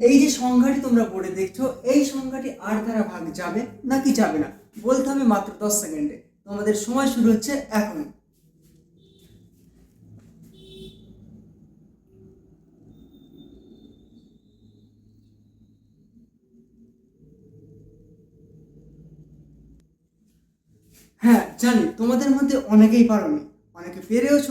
এই যে সংখ্যাটি তোমরা পড়ে দেখছ, এই সংখ্যাটি আর দ্বারা ভাগ যাবে নাকি যাবে না? বলতে হবে মাত্র দশ সেকেন্ডে। তোমাদের সময় শুরু হচ্ছে এখন হ্যাঁ জানি, তোমাদের মধ্যে অনেকেই পারোনি। অনেকে পেরেওছ,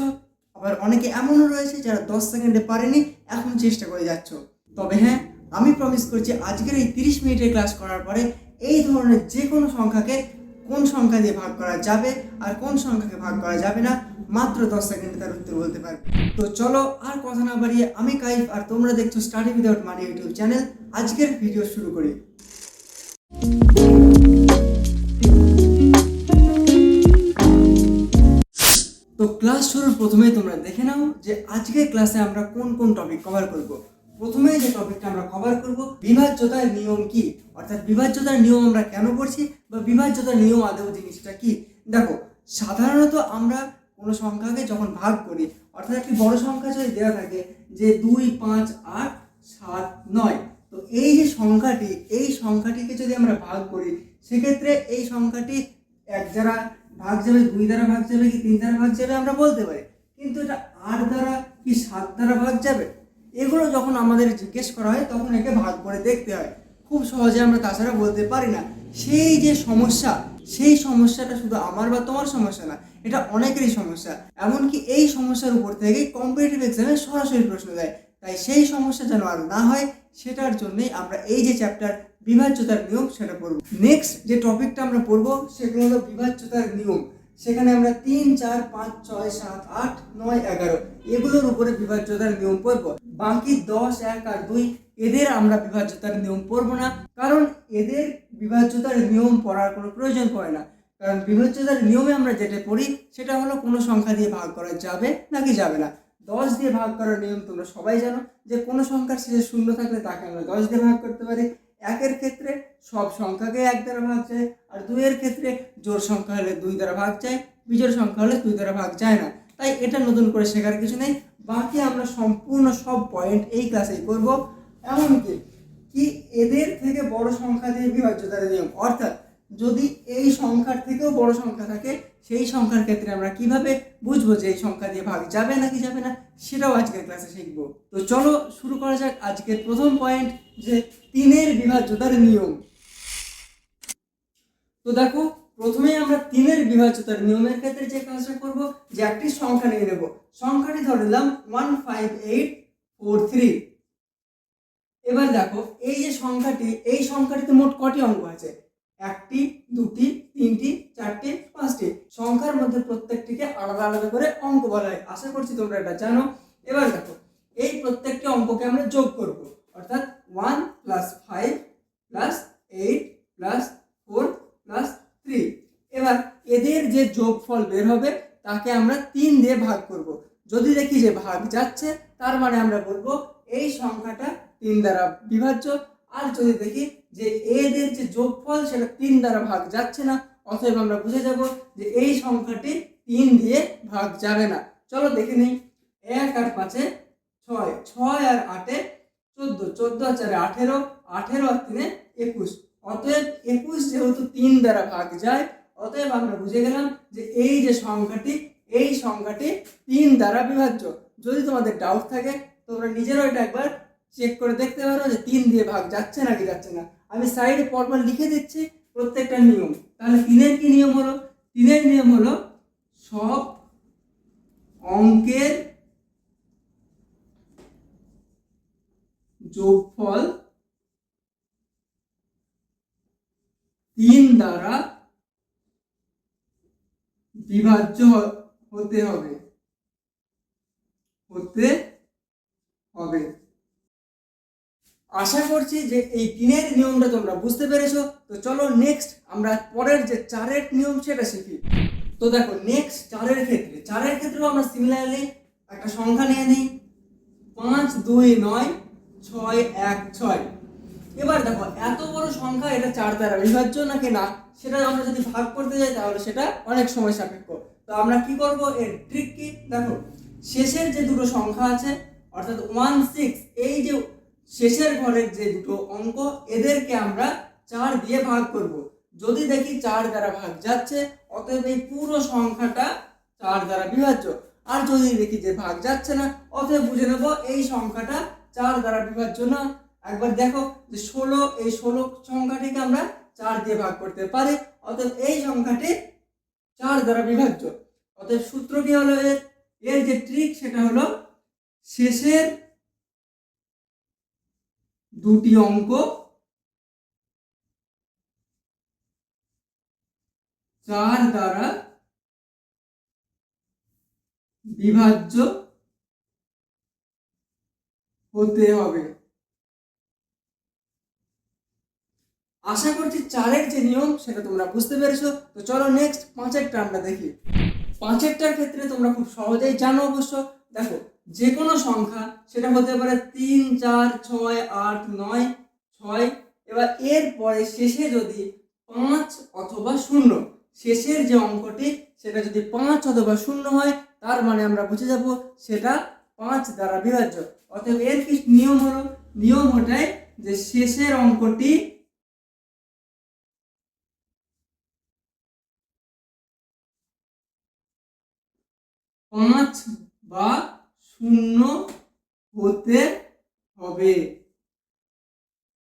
আবার অনেকে এমনও রয়েছে যারা দশ সেকেন্ডে পারেনি, এখন চেষ্টা করে যাচ্ছ। তবে হ্যাঁ আমি প্রমিস করছি আজকের এই তিরিশ মিনিটের ক্লাস করার পরে এই ধরনের যে কোনো সংখ্যাকে কোন সংখ্যা দিয়ে ভাগ করা যাবে আর কোন সংখ্যাকে ভাগ করা যাবে না, মাত্র দশ সেকেন্ডে তার উত্তর বলতে পারবে। তো চলো আর কথা না বাড়িয়ে আমি কাইফ আর তোমরা দেখছ study without money YouTube channel আজকের ভিডিও শুরু করি। তো ক্লাস শুরুর প্রথমেই তোমরা দেখে নাও যে আজকের ক্লাসে আমরা কোন কোন টপিক কভার করব। প্রথমে যে টপিকটা আমরা কভার করব, বিভাজ্যতার নিয়ম কি? অর্থাৎ বিভাজ্যতার নিয়ম আমরা কেন পড়ছি বা বিভাজ্যতার নিয়ম আদৌ জিনিসটা কি? দেখো, সাধারণত আমরা কোনো সংখ্যাকে যখন ভাগ করি, অর্থাৎ একটি বড় সংখ্যা যদি দেওয়া থাকে যে দুই, পাঁচ, আট, সাত, নয়, তো এই যে সংখ্যাটি, এই সংখ্যাটিকে যদি আমরা ভাগ করি, সেক্ষেত্রে এই সংখ্যাটি এক দ্বারা ভাগ যাবে, দুই দ্বারা ভাগ যাবে কি তিন দ্বারা ভাগ যাবে আমরা বলতে পারি। কিন্তু এটা আট দ্বারা কি সাত দ্বারা ভাগ যাবে? এগুলো যখন আমাদের জিজ্ঞেস করা হয়, তখন একে ভাগ করে দেখতে হয়। খুব সহজে আমরা তাছাড়া বলতে পারি না। সেই যে সমস্যা, সেই সমস্যাটা শুধু আমার বা তোমার সমস্যা না, এটা অনেকেরই সমস্যা। এমনকি এই সমস্যার উপর থেকে কম্পিটিটিভ এক্সামে সরাসরি প্রশ্ন দেয়। তাই সেই সমস্যা যেন আর না হয়, সেটার জন্যই আমরা এই যে চ্যাপ্টার বিভাজ্যতার নিয়ম, সেটা পড়ব। নেক্সট যে টপিকটা আমরা পড়ব সেগুলো হলো বিভাজ্যতার নিয়ম। সেখানে আমরা তিন, চার, পাঁচ, ছয়, সাত, আট, নয়, এগারো এগুলোর উপরে বিভাজ্যতার নিয়ম পড়ব বাকি দশ, এক আর দুই এদের আমরা বিভাজ্যতার নিয়ম পড়ব না, কারণ এদের বিভাজ্যতার নিয়ম পড়ার কোনো প্রয়োজন পড়ে না। কারণ বিভাজ্যতার নিয়মে আমরা যেটা পড়ি, সেটা হলো কোনো সংখ্যা দিয়ে ভাগ করা যাবে নাকি যাবে না। দশ দিয়ে ভাগ করার নিয়ম তোমরা সবাই জানো, যে কোনো সংখ্যার শেষে শূন্য থাকলে তাকে আমরা দশ দিয়ে ভাগ করতে পারি। একের ক্ষেত্রে সব সংখ্যাকে এক দ্বারা ভাগ যায়, আর দুইয়ের ক্ষেত্রে জোর সংখ্যা হলে দুই দ্বারা ভাগ যায় বিজোর সংখ্যা হলে দুই দ্বারা ভাগ যায় না। তাই এটা নতুন করে শেখার কিছু নেই। বাকি আমরা সম্পূর্ণ সব পয়েন্ট এই ক্লাসেই করব। এমনকি কি এদের থেকে বড় সংখ্যা দিয়ে বিভাজ্যতার নিয়ম? অর্থাৎ যদি এই সংখ্যার থেকেও বড় সংখ্যা থাকে, সেই সংখ্যার ক্ষেত্রে আমরা কীভাবে বুঝব যে এই সংখ্যা দিয়ে ভাগ যাবে নাকি যাবে না? সেটাও আজকের ক্লাসে শিখব। তো চলো শুরু করা যাক আজকের প্রথম পয়েন্ট যে তিনের বিভাজ্যতার নিয়ম। তো দেখো, প্রথমেই আমরা তিনের বিভাজ্যতার নিয়মের ক্ষেত্রে যে কাজটা করব, যে একটি সংখ্যা নিয়ে নেব। সংখ্যাটি ধরে নিলাম one five eight four three এবার দেখো, এই যে সংখ্যাটি, এই সংখ্যাটিতে মোট কটি অঙ্ক আছে? একটি, দুটি, তিনটি, চারটি, পাঁচটি। সংখ্যার মধ্যে প্রত্যেকটিকে আলাদা আলাদা করে অঙ্ক বলা হয়। আশা করছি তোমরা এটা জানো। এবার দেখো, এই প্রত্যেকটি অঙ্ককে আমরা যোগ করব অর্থাৎ one plus five plus eight plus four plus three এবার এদের যে যোগফল বের হবে, তাকে আমরা তিন দিয়ে ভাগ করব। যদি দেখি যে ভাগ যাচ্ছে, তার মানে আমরা বলব এই সংখ্যাটা তিন দ্বারা বিভাজ্য। আর যদি দেখি যে এদের যে যোগফল, সেটা তিন দ্বারা ভাগ যাচ্ছে না, অতএব আমরা বুঝে যাব যে এই সংখ্যাটি তিন দিয়ে ভাগ যাবে না। চলো দেখে নিই। এক আর পাঁচে ছয় ছয় আর আটে চোদ্দ চোদ্দ আর চারে আঠেরো আঠেরো আর তিনে একুশ। অতএব একুশ যেহেতু তিন দ্বারা ভাগ যায় অতএব আমরা বুঝে গেলাম যে এই যে সংখ্যাটি, এই সংখ্যাটি তিন দ্বারা বিভাজ্য। যদি তোমাদের ডাউট থাকে, তোমরা নিজেরও এটা একবার চেক করে দেখতে পারো যে তিন দিয়ে ভাগ যাচ্ছে নাকি যাচ্ছে না। আমি সাইডে পরপর লিখে দিচ্ছি প্রত্যেকটা নিয়ম। তাহলে তিনের কি নিয়ম হলো? তিনের নিয়ম হলো সব অঙ্কের যোগফল তিন দ্বারা বিভাজ্য হতে হবে। হতে হবে। আশা করছি যে এই তিনের নিয়মটা তোমরা বুঝতে পেরেছ। তো চলো নেক্সট আমরা পরের যে চারের নিয়ম সেটা শিখি। তো দেখো নেক্সট চারের ক্ষেত্রে, চারের ক্ষেত্রেও আমরা সিমিলারলি একটা সংখ্যা নিয়ে নিই। পাঁচ, দুই, নয়, ছয়, এক, ছয়। এবার দেখো, এত বড় সংখ্যা এটা চার দ্বারা বিভাজ্য নাকি না? সেটা আমরা যদি ভাগ করতে যাই, তাহলে সেটা অনেক সময় সাপেক্ষ। তো আমরা কি করব? এর ট্রিক কি? দেখো, শেষের যে দুটো সংখ্যা আছে, অর্থাৎ ওয়ান সিক্স এই যে শেষের ঘরের যে দুটো অঙ্ক, এদেরকে আমরা চার দিয়ে ভাগ করব। যদি দেখি চার দ্বারা ভাগ যাচ্ছে, অতএব এই পুরো সংখ্যাটা চার দ্বারা বিভাজ্য। আর যদি দেখি যে ভাগ যাচ্ছে না, অতএব বুঝে নেব এই সংখ্যাটা চার দ্বারা বিভাজ্য না একবার দেখো যে ষোলো, এই ষোলো সংখ্যাটিকে আমরা চার দিয়ে ভাগ করতে পারি, অতএব এই সংখ্যাটি চার দ্বারা বিভাজ্য অতএব সূত্র কি হলো এর? এর যে ট্রিক সেটা হলো শেষের দুটি অঙ্ক চার দ্বারা বিভাজ্য হতে হবে। আশা করছি চারের যে নিয়ম সেটা তোমরা বুঝতে পেরেছ। তো চলো নেক্সট পাঁচেরটা আমরা দেখি। পাঁচেরটার ক্ষেত্রে তোমরা খুব সহজেই জানো অবশ্য। দেখো যে কোনো সংখ্যা, সেটা হতে পারে তিন, চার, ছয়, আট, নয়, ছয়। এবার এর পরে শেষে যদি পাঁচ অথবা শূন্য, শেষের যে অঙ্কটি, সেটা যদি পাঁচ অথবা শূন্য হয়, তার মানে আমরা বুঝে যাব সেটা পাঁচ দ্বারা বিভাজ্য। অতএব এর কি নিয়ম হলো? নিয়ম ওটাই যে শেষের অঙ্কটি পাঁচ বা শূন্য হতে হবে।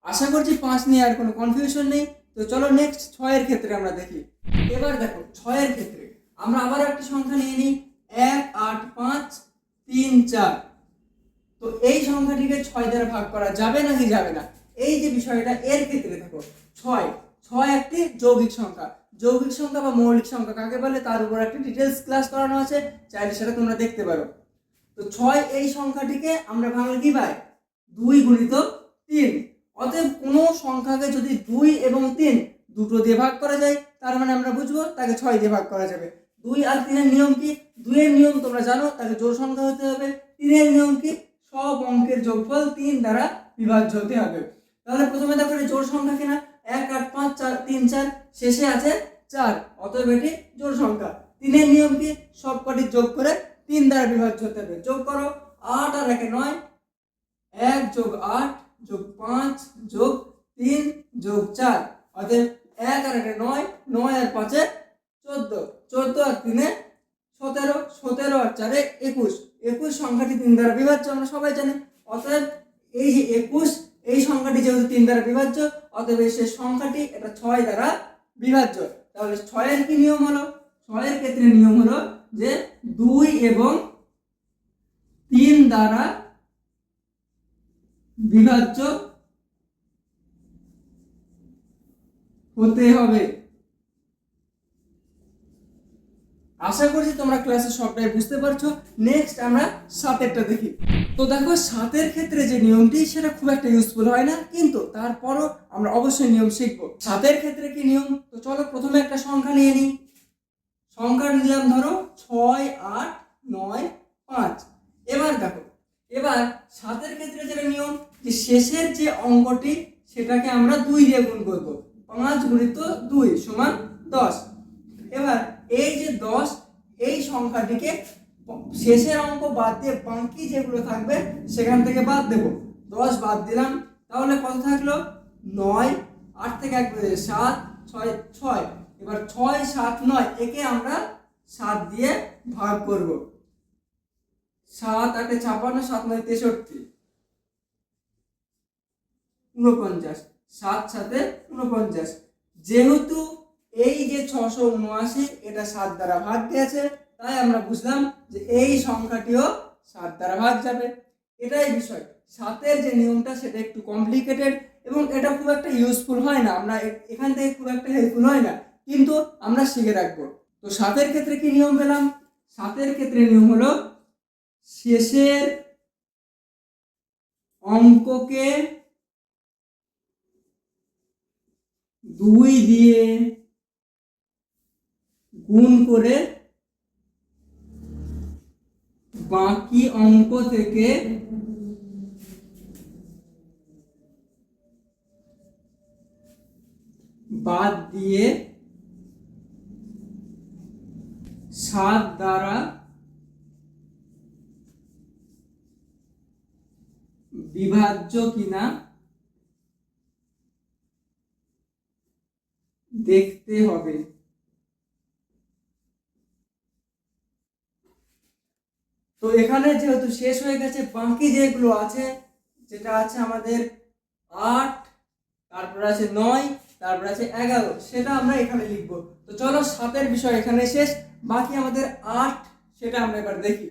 আশা করছি পাঁচ নিয়ে আর কোনো কনফিউশন নেই। তো চলো নেক্সট ছয়ের ক্ষেত্রে আমরা দেখি। এবার দেখো, ছয়ের ক্ষেত্রে আমরা আবার একটা সংখ্যা নিয়ে নিই। এক, আট, পাঁচ, তিন, চার। তো এই সংখ্যাটিকে ছয় দ্বারা ভাগ করা যাবে নাকি যাবে না? এই যে বিষয়টা, এর ক্ষেত্রে দেখো, ছয়। ছয় একটি যৌগিক সংখ্যা। যৌগিক সংখ্যা বা মৌলিক সংখ্যা, কাকে বলে? তার উপর একটা ডিটেলস ক্লাস করানো আছে, চাইলে সেটা তোমরা দেখতে পারো। তো ছয়, এই সংখ্যাটিকে আমরা ভাঙলে কি পাই? দুই গুণিত তিন। অতএব কোনো সংখ্যাকে যদি দুই এবং তিন দুটো দিয়ে ভাগ করা যায়, তার মানে আমরা বুঝব তাকে ছয় দিয়ে ভাগ করা যাবে। দুই আর তিনের নিয়ম কি? দুইয়ের নিয়ম তোমরা জানো, তাকে জোর সংখ্যা হতে হবে। তিনের নিয়ম কি? সব অঙ্কের যোগফল তিন দ্বারা বিভাজ্য হতে হবে। তাহলে প্রথমে দেখো জোর সংখ্যা কিনা? এক, আট, পাঁচ, চার, তিন, চার, শেষে আছে চার অতএব এটি জোর সংখ্যা। তিনের নিয়ম কি সব কটি যোগ করে তিন দ্বারা বিভাজ্য হতে হবে। যোগ করো, আট আর একে নয়। এক যোগ আট, যোগ পাঁচ, যোগ তিন, যোগ চার। অতএব এক আর একে নয় নয় আর পাঁচে চোদ্দ। চোদ্দ আর তিনে সতেরো সতেরো আর চারে একুশ। একুশ সংখ্যাটি তিন দ্বারা বিভাজ্য, আমরা সবাই জানি। অতএব এই যে একুশ, এই সংখ্যাটি যেহেতু তিন দ্বারা বিভাজ্য, অতএব শেষ সংখ্যাটি এটা ছয় দ্বারা বিভাজ্য। তাহলে ছয়ের কি নিয়ম হলো? ছয়ের ক্ষেত্রে নিয়ম হলো যে দুই এবং তিন দ্বারা বিভাজ্য হতে হবে। আশা করছি তোমরা ক্লাসে সবটাই বুঝতে পারছ। নেক্সট আমরা সাতেরটা দেখি। তো দেখো, সাতের ক্ষেত্রে যে নিয়মটি, সেটা খুব একটা ইউজফুল হয় না, কিন্তু তারপরও আমরা অবশ্যই নিয়ম শিখব। সাতের ক্ষেত্রে কি নিয়ম? তো চলো প্রথমে একটা সংখ্যা নিয়ে নিই। সংখ্যা নিলাম ধরো, ছয়, আট, নয়, পাঁচ। এবার দেখো, এবার সাতের ক্ষেত্রে যেটা নিয়ম, যে শেষের যে অঙ্কটি, সেটাকে আমরা দুই দিয়ে গুণ করব। পাঁচ গুণিত দুই সমান দশ এবার এই যে দশ এই সংখ্যাটিকে শেষের অঙ্ক বাদ দিয়ে বাকি যেগুলো থাকবে, সেখান থেকে বাদ দেব। দশ বাদ দিলাম। তাহলে কত থাকল? নয়। আট থেকে এক বেড়ে সাত। ছয় ছয়। এবার ছয়, সাত, নয়, একে আমরা সাত দিয়ে ভাগ করব। সাত, আটে ছাপান্ন, সাত, নয়, তেষট্টি। উনপঞ্চাশ সাত সাথে উনপঞ্চাশ যেহেতু এই যে ছশো উনআশি, এটা সাত দ্বারা ভাগ গেছে তাই আমরা বুঝলাম যে এই সংখ্যাটিও সাত দ্বারা ভাগ যাবে। এটাই বিষয়। সাতের যে নিয়মটা, সেটা একটু কমপ্লিকেটেড এবং এটা খুব একটা ইউজফুল হয় না। আমরা এখান থেকে খুব একটা হেল্পফুল হয় না। কিন্তু আমরা শিখে রাখব। তো সাতের ক্ষেত্রে কি নিয়ম পেলাম? সাতের ক্ষেত্রে নিয়ম হলো শেষের অঙ্ককে দুই দিয়ে গুণ করে বাকি অঙ্ক থেকে? বাদ দিয়ে সাত দ্বারা বিভাজ্য কিনা দেখতে হবে। তো এখানে যেহেতু শেষ হয়ে গেছে, বাকি যেগুলো আছে, যেটা আছে আমাদের আট, তারপর আছে নয়, তারপর আছে এগারো, সেটা আমরা এখানে লিখব। তো চলো সাতের বিষয় এখানে শেষ, বাকি আমাদের আট, সেটা আমরা এবার দেখি।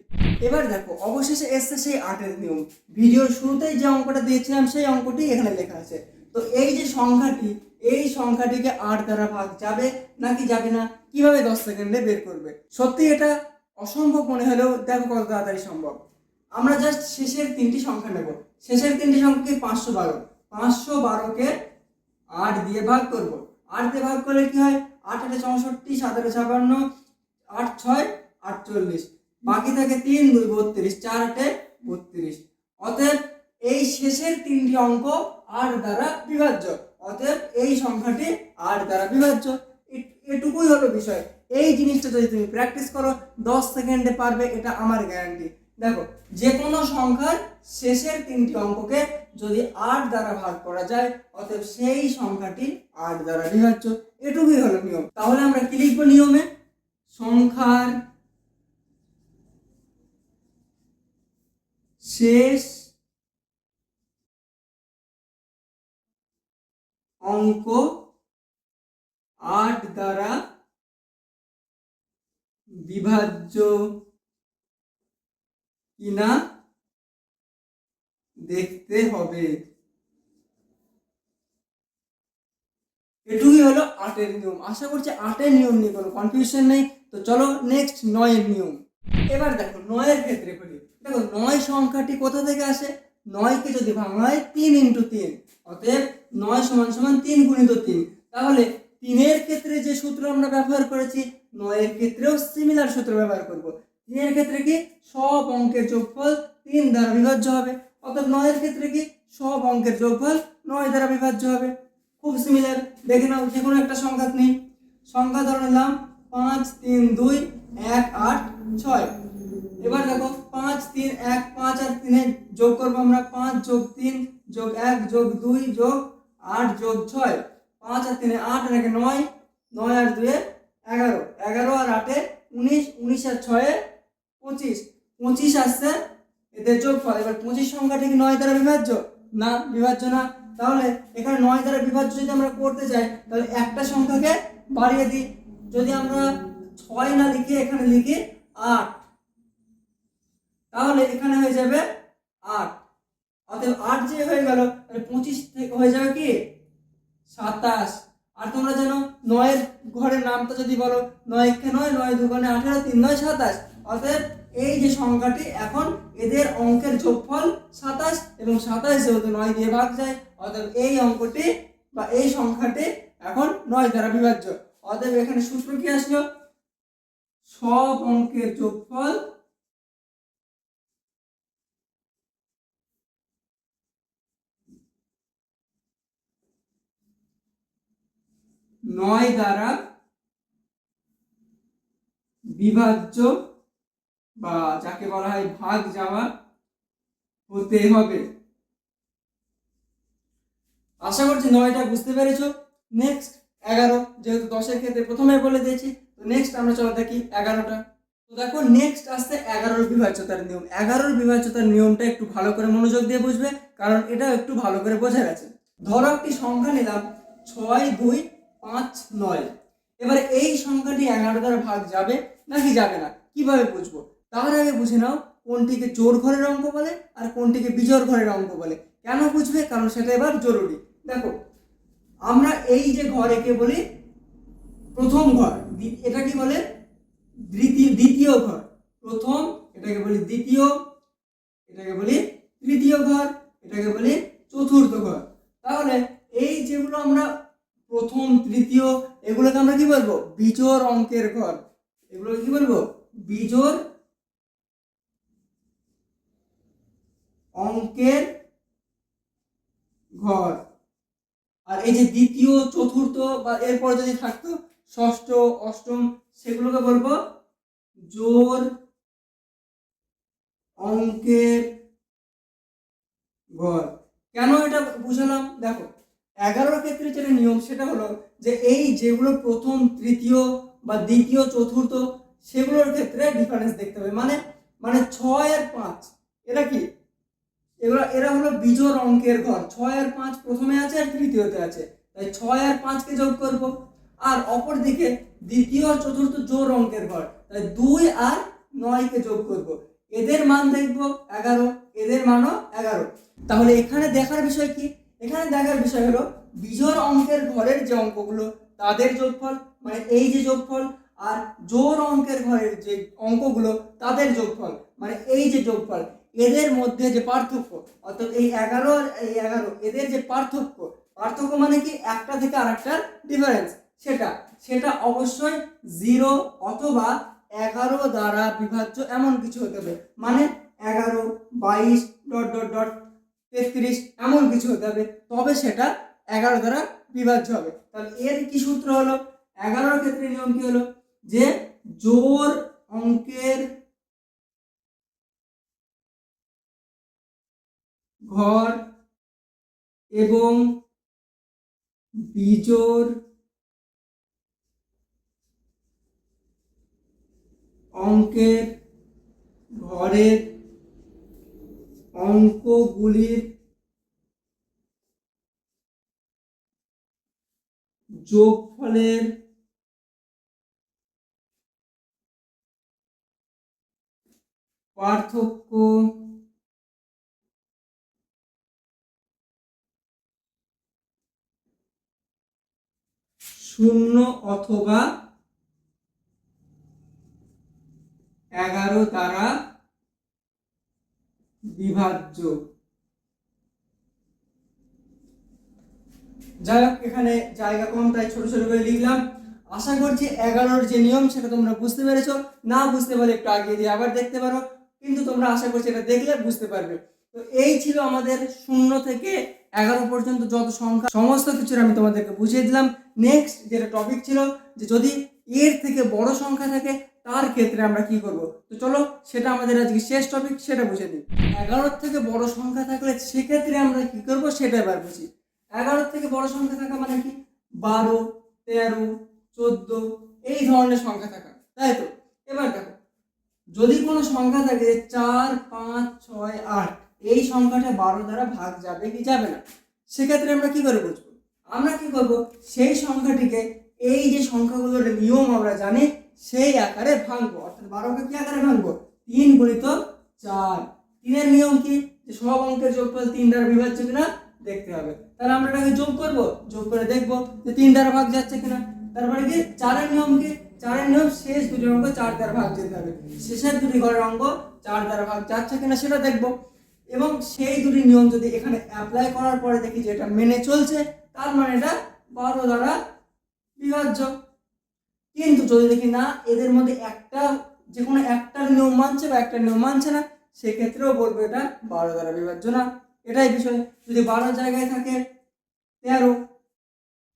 এবার দেখো, অবশেষে এসছে সেই আটের নিয়ম। ভিডিওর শুরুতেই যে অঙ্কটা দিয়েছিলাম, সেই অঙ্কটি এখানে লেখা আছে। তো এই যে সংখ্যাটি, এই সংখ্যাটিকে আট দ্বারা ভাগ যাবে নাকি যাবে না, কীভাবে দশ সেকেন্ডে বের করবে? সত্যি এটা অসম্ভব মনে হলেও দেখো কত তাড়াতাড়ি সম্ভব। আমরা জাস্ট শেষের তিনটি সংখ্যা নেব। শেষের তিনটি সংখ্যাকে পাঁচশো বারো। পাঁচশো বারোকে আট দিয়ে ভাগ করব। আট দিয়ে ভাগ করলে কি হয়? আট আটে চৌষট্টি সাত আটে ছাপান্ন, আট ছয়, আটচল্লিশ। বাকি থাকে তিন, দুই, বত্রিশ, চার, আটে বত্রিশ। অতএব এই শেষের তিনটি অঙ্ক আট দ্বারা বিভাজ্য। অতএব এই সংখ্যাটি আট দ্বারা বিভাজ্য। এটুকুই হলো বিষয়। এই জিনিসটা যদি তুমি প্র্যাকটিস করো, দশ সেকেন্ডে পারবে, এটা আমার গ্যারান্টি দেখো যে কোনো সংখ্যার শেষের তিনটি অঙ্ককে যদি আট দ্বারা ভাগ করা যায়, অতএব সেই সংখ্যাটি আট দ্বারা বিভাজ্য এটুকুই হলো নিয়ম। তাহলে আমরা কি লিখব নিয়মে? সংখ্যার শেষ অঙ্ক আট দ্বারা বিভাজ্য কিনা দেখতে হবে। এটুকুই হলো আটের নিয়ম। আশা করছি আটের নিয়ম নিয়ে কোনো কনফিউশন নেই। তো চলো নেক্সট নয়ের নিয়ম। এবার দেখো নয়ের ক্ষেত্রে বলি দেখো নয় সংখ্যাটি কোথা থেকে আসে? নয়কে যদি ভাঙা হয় তিন ইন্টু তিন। অতএব নয় সমান সমান তিন গুণিত তিন। তাহলে তিনের ক্ষেত্রে যে সূত্র আমরা ব্যবহার করেছি, নয়ের ক্ষেত্রেও সিমিলার সূত্র ব্যবহার করব। তিনের ক্ষেত্রে কি? সব অঙ্কের যোগফল তিন দ্বারা বিভাজ্য হবে। অর্থাৎ নয়ের ক্ষেত্রে কি? সব অঙ্কের যোগফল নয় দ্বারা বিভাজ্য হবে। খুব সিমিলার দেখে নাও, যে কোনো একটা সংখ্যা নিই। সংখ্যা ধরে নিলাম পাঁচ, তিন, দুই, এক, আট, ছয়। এবার দেখো, পাঁচ, তিন, এক, পাঁচ আর তিনে যোগ করব আমরা। পাঁচ যোগ তিন যোগ এক যোগ দুই যোগ আট যোগ ছয়। পাঁচ আর তিনে আট আর একে নয় নয় আর দুয়ে এগারো। এগারো আর আটে উনিশ উনিশ আর ছয়ে পঁচিশ। পঁচিশ আসছে, এদের যোগফল। এবার পঁচিশ সংখ্যাটি কি নয় দ্বারা বিভাজ্য? না বিভাজ্য না। তাহলে এখানে নয় দ্বারা বিভাজ্য যদি আমরা করতে চাই, তাহলে একটা সংখ্যাকে বাড়িয়ে দিই। যদি আমরা ছয় না লিখে, এখানে লিখি আট। তাহলে এখানে হয়ে যাবে আট। অতএব আট যে হয়ে গেল, তাহলে পঁচিশ হয়ে যাবে কি? সাতাশ। আর তোমরা জানো, নয়ের ঘরের নামটা যদি বলো, নয় কে নয় নয় দুগুণে আঠেরো, তিন নয়, সাতাশ। অতএব এই যে সংখ্যাটি, এখন এদের অঙ্কের যোগফল সাতাশ এবং সাতাশ যেহেতু নয় দিয়ে ভাগ যায়, অতএব এই অঙ্কটি বা এই সংখ্যাটি এখন নয় দ্বারা বিভাজ্য। অতএব এখানে সূত্র কি আসলো? সব অঙ্কের যোগফল নয় দ্বারা বিভাজ্য বা যাকে বলা হয় ভাগ যাওয়া হতে হবে। আশা করছি নয়টা বুঝতে পেরেছ। নেক্সট এগারো, যেহেতু দশের ক্ষেত্রে প্রথমে বলে দিয়েছি, তো নেক্সট আমরা চলো দেখি এগারোটা। তো দেখো নেক্সট আসছে এগারোর বিভাজ্যতার নিয়ম। এগারোর বিভাজ্যতার নিয়মটা একটু ভালো করে মনোযোগ দিয়ে বুঝবে, কারণ এটা একটু ভালো করে বোঝা গেছে। ধরো একটি সংখ্যা নিলাম, ছয়, দুই পাঁচ, নয়। এবারে এই সংখ্যাটি এগারো দ্বারা ভাগ যাবে নাকি যাবে না? কীভাবে বুঝব? তার আগে বুঝে নাও কোনটিকে জোর ঘরের অঙ্ক বলে আর কোনটিকে বিজোর ঘরের অঙ্ক বলে। কেন বুঝবে? কারণ সেটা এবার জরুরি। দেখো, আমরা এই যে ঘর একে বলি প্রথম ঘর। এটা কি বলে? দ্বিতীয় দ্বিতীয় ঘর। প্রথম, এটাকে বলি দ্বিতীয়, এটাকে বলি তৃতীয় ঘর, এটাকে বলি চতুর্থ ঘর। তাহলে এই যেগুলো আমরা প্রথম, তৃতীয়, এগুলোকে আমরা কি বলব? বিজোর অঙ্কের ঘর। এগুলো কি বলব? বিজোর অঙ্কের ঘর। আর এই যে দ্বিতীয়, চতুর্থ বা এরপর যদি থাকতো, ষষ্ঠ, অষ্টম, সেগুলোকে বলব জোর অঙ্কের ঘর। কেন এটা বুঝালাম? দেখো এগারোর ক্ষেত্রে যেটা নিয়ম সেটা হলো যে এই যেগুলো প্রথম, তৃতীয় বা দ্বিতীয়, চতুর্থ, সেগুলোর ক্ষেত্রে ডিফারেন্স দেখতে হবে। মানে মানে ছয় আর পাঁচ এরা কি? এগুলো, এরা হলো বিজোড় অঙ্কের ঘর। ছয় আর পাঁচ প্রথমে আছে আর তৃতীয়তে আছে। তাই ছয় আর পাঁচকে যোগ করব। আর অপর দিকে দ্বিতীয় আর চতুর্থ জোর অঙ্কের ঘর। তাই দুই আর নয়কে যোগ করব। এদের মান দেখব এগারো, এদের মানও এগারো। তাহলে এখানে দেখার বিষয় কি? এখানে দেখার বিষয় হলো, বিজোড় অঙ্কের ঘরের যে অঙ্কগুলো, তাদের যোগফল মানে এই যে যোগফল, আর জোর অঙ্কের ঘরের যে অঙ্কগুলো, তাদের যোগফল মানে এই যে যোগফল, এদের মধ্যে যে পার্থক্য, অর্থাৎ এই এগারো এই এগারো, এদের যে পার্থক্য পার্থক্য মানে কি? একটা থেকে আরেকটার ডিফারেন্স সেটা সেটা অবশ্যই জিরো অথবা এগারো দ্বারা বিভাজ্য এমন কিছু হতে হবে মানে এগারো, বাইশ ডট ডট ডট তেত্রিশ, এমন কিছু হতে হবে, তবে সেটা এগারো দ্বারা বিভাজ্য হবে। তাহলে এর কি সূত্র হলো? এগারোর ক্ষেত্রে নিয়ম কি হলো? যে জোর অঙ্কের ঘর এবং বিজোর অঙ্কের ঘরের অঙ্কগুলির যোগফলের পার্থক্য শূন্য অথবা এগারো দ্বারা বিভাজ্য। যাই এখানে জায়গা কম, তাই ছোট ছোট করে লিখলাম। আশা করছি এগারোর যে নিয়ম, সেটা তোমরা বুঝতে পেরেছ। না বুঝতে পারলে একটু আগে দিয়ে আবার দেখতে পারো। কিন্তু তোমরা আশা করছি এটা দেখলে বুঝতে পারবে। তো এই ছিল আমাদের শূন্য থেকে এগারো পর্যন্ত যত সংখ্যা, সমস্ত কিছুর আমি তোমাদেরকে বুঝিয়ে দিলাম। নেক্সট যেটা টপিক ছিল, যে যদি এর থেকে বড় সংখ্যা থাকে তার ক্ষেত্রে আমরা কি করব? তো চলো, সেটা আমাদের আজকে শেষ টপিক সেটা বুঝে নিই। এগারোর থেকে বড় সংখ্যা থাকলে সেক্ষেত্রে আমরা কি করব? সেটা এবার বুঝি। এগারোর থেকে বড় সংখ্যা থাকা মানে কি? বারো, তেরো, চোদ্দ, এই ধরনের সংখ্যা থাকা। তাই তো? এবার দেখো, যদি কোনো সংখ্যা থাকে চার, পাঁচ, ছয়, আট, এই সংখ্যাটা বারো দ্বারা ভাগ যাবে কি যাবে না? সেক্ষেত্রে আমরা কি করে বুঝব? আমরা কি করব? সেই সংখ্যাটিকে এই যে সংখ্যাগুলোর নিয়ম আমরা জানি সেই আকারে ভাঙবো অর্থাৎ বারোকে কি আকারে ভাঙবো তিন গুণিত চার। তিনের নিয়ম কি? যে সব অঙ্কের যোগফল তিন দ্বারা বিভাজ্য কিনা? দেখতে হবে। তাহলে আমরা এটাকে যোগ করব? যোগ করে দেখব যে তিন দ্বারা ভাগ যাচ্ছে কিনা। তারপরে কি? চারের নিয়ম কি? চারের নিয়ম শেষ দুটি অঙ্ক চার দ্বারা ভাগ যেতে হবে। শেষের দুটি ঘরের অঙ্ক চার দ্বারা ভাগ যাচ্ছে কিনা সেটা দেখব। এবং সেই দুটি নিয়ম যদি এখানে অ্যাপ্লাই করার পরে দেখি যে এটা মেনে চলছে, তার মানে এটা বারো দ্বারা বিভাজ্য। কিন্তু যদি দেখি না, এদের মধ্যে একটা যে কোনো একটা নিয়ম মানছে বা একটা নিয়ম মানছে না, সেক্ষেত্রেও বলব এটা বারো দ্বারা বিভাজ্য না। এটাই বিষয়। যদি বারো জায়গায় থাকে, তেরো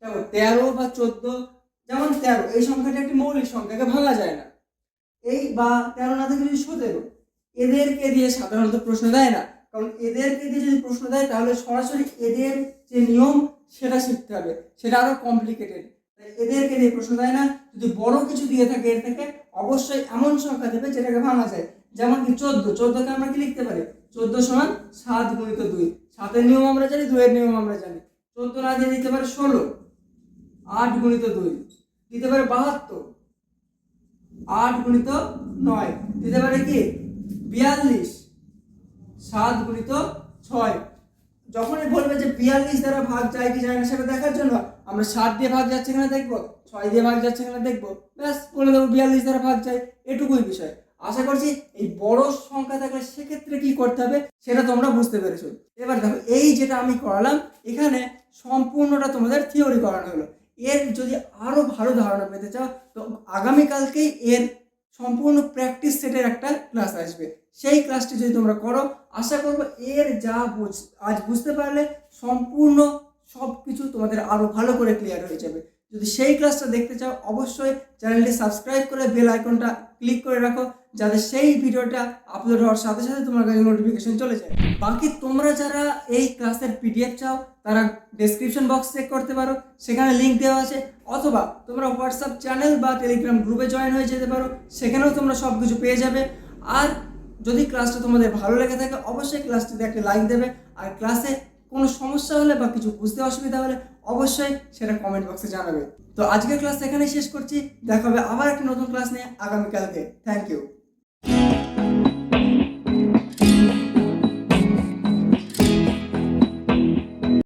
দেখো তেরো বা চোদ্দ, যেমন তেরো, এই সংখ্যাটা একটি মৌলিক সংখ্যাকে ভাঙা যায় না। এই বা তেরো না থেকে যদি সতেরো, এদেরকে দিয়ে সাধারণত প্রশ্ন দেয় না। কারণ এদেরকে দিয়ে যদি প্রশ্ন দেয়, তাহলে সরাসরি এদের যে নিয়ম, সেটা শিখতে হবে। সেটা আরও কমপ্লিকেটেড এদেরকে দিয়ে প্রশ্ন দেয় না। যদি বড় কিছু দিয়ে থাকে, এর থেকে অবশ্যই এমন সংখ্যা দেবে যেটাকে ভাঙা যায়। যেমন কি চোদ্দ। চোদ্দকে আমরা কি লিখতে পারি? চোদ্দ সমান সাত গুণিত দুই। সাতের নিয়ম আমরা জানি, দুইয়ের নিয়ম আমরা জানি। চোদ্দ না দিয়ে দিতে পারে ষোলো। আট গুণিত দুই। দিতে পারে বাহাত্তর। আট গুণিত নয়। দিতে পারে কি? বিয়াল্লিশ। সাত গুণিত ছয়। যখনই বলবে যে বিয়াল্লিশ দ্বারা ভাগ যায় কি যায় না সেটা দেখার জন্য আমরা সাত দিয়ে ভাগ যাচ্ছে কিনা দেখব, ছয় দিয়ে ভাগ যাচ্ছে কিনা দেখব। ব্যাস, বলে দেবো বিয়াল্লিশ দ্বারা ভাগ যায়, এটুকুই বিষয়। আশা করছি এই বড় সংখ্যা থাকলে সেক্ষেত্রে কি করতে হবে সেটা তোমরা বুঝতে পেরেছ। এবার দেখো, এই যেটা আমি করালাম, এখানে সম্পূর্ণটা তোমাদের থিওরি করানো হলো। এর যদি আরও ভালো ধারণা পেতে চাও, তো আগামীকালকেই এর সম্পূর্ণ প্র্যাকটিস সেটের একটা ক্লাস আসবে। সেই ক্লাসটি যদি তোমরা করো, আশা করব এর যা বুঝ, আজ বুঝতে পারলে সম্পূর্ণ সব কিছু তোমাদের আরও ভালো করে ক্লিয়ার হয়ে যাবে। যদি সেই ক্লাসটা দেখতে চাও, অবশ্যই চ্যানেলটি সাবস্ক্রাইব করে বেল আইকনটা ক্লিক করে রাখো, যাতে সেই ভিডিওটা আপলোড হওয়ার সাথে সাথে তোমার কাছে নোটিফিকেশন চলে যায়। বাকি তোমরা যারা এই ক্লাসের পিডিএফ চাও, তারা ডেসক্রিপশন বক্স চেক করতে পারো। সেখানে লিঙ্ক দেওয়া আছে। অথবা তোমরা হোয়াটসঅ্যাপ চ্যানেল বা টেলিগ্রাম গ্রুপে জয়েন হয়ে যেতে পারো, সেখানেও তোমরা সব কিছু পেয়ে যাবে। আর যদি ক্লাসটা তোমাদের ভালো লেগে থাকে, অবশ্যই ক্লাসটিতে একটা লাইক দেবে। আর ক্লাসে কোনো সমস্যা হলে বা কিছু বুঝতে অসুবিধা হলে অবশ্যই সেটা কমেন্ট বক্সে জানাবে। তো আজকের ক্লাস এখানেই শেষ করছি। দেখা হবে আবার একটা নতুন ক্লাস নিয়ে আগামীকালকে। Thank you